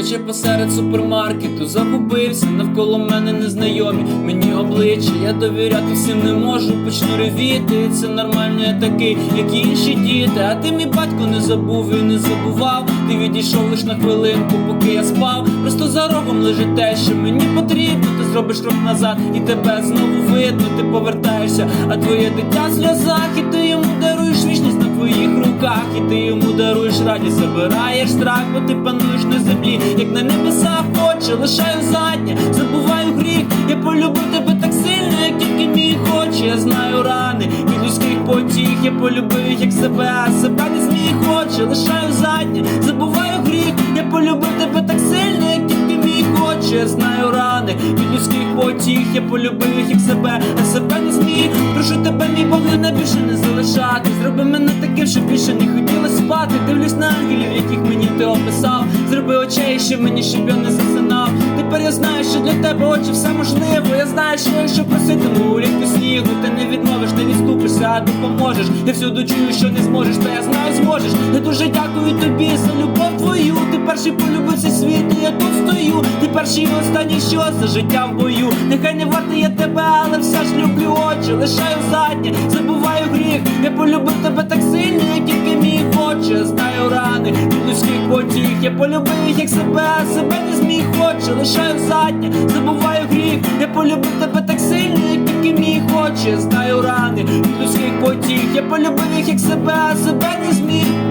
Ходячи посеред супермаркету, загубився, навколо мене незнайомі. Мені обличчя, я довіряти всім не можу. Почну ревіти, це нормально, я такий, як і інші діти. А ти мій батько не забув і не забував. Ти відійшов лиш на хвилинку, поки я спав. Просто за рогом лежить те, що мені потрібно. Ти зробиш крок назад, і тебе знову видно. Ти повертаєшся, а твоє дитя сльозах, і ти йому даруєш вічність руках, і ти йому даруєш радість, забираєш страх, бо ти пануєш на землі, як на небесах очі, лишаю заднє, забуваю гріх. Я полюбив тебе так сильно, як тільки мій хоче. Я знаю рани від людських потіх. Я полюбив як себе, себе не зміг хоче, лишаю заднє, забуваю гріх. Я полюбив тебе так сильно, як тільки мій хоче. Я знаю рани від людських потіх. Я полюбив як себе, а себе не зміг. Прошу тебе, мій Бог, мене більше не залишати. Зроби мене таким, щоб більше не хотіла спати. Дивлюсь на ангелів, яких мені ти описав. Зроби очей, ще мені, щоб я не засинав. Тепер я знаю, що для тебе очі все можливо. Я знаю, що якщо проситиму улітку снігу, ти не відмовиш, не відступишся, а допоможеш. Я всюди чую, що не зможеш, та я знаю, зможеш. Я дуже дякую тобі за любов твою. Ти перший полюбив цей світ, і я тут стою. Ти перший і що за в бою. Нехай не вартий я тебе, але все ж люблю очі. Лишаю заднє, забуваю гріх. Я полюбив тебе так сильно, як тільки мій хоче. Знаю рани від людських потіх. Я полюбив їх як себе, себе не зміг хоче. Лишаю заднє, забуваю гріх. Я полюбив тебе так сильно, як тільки мій хоче. Знаю рани від людських потіх. Я полюбив їх як себе, себе не зміг.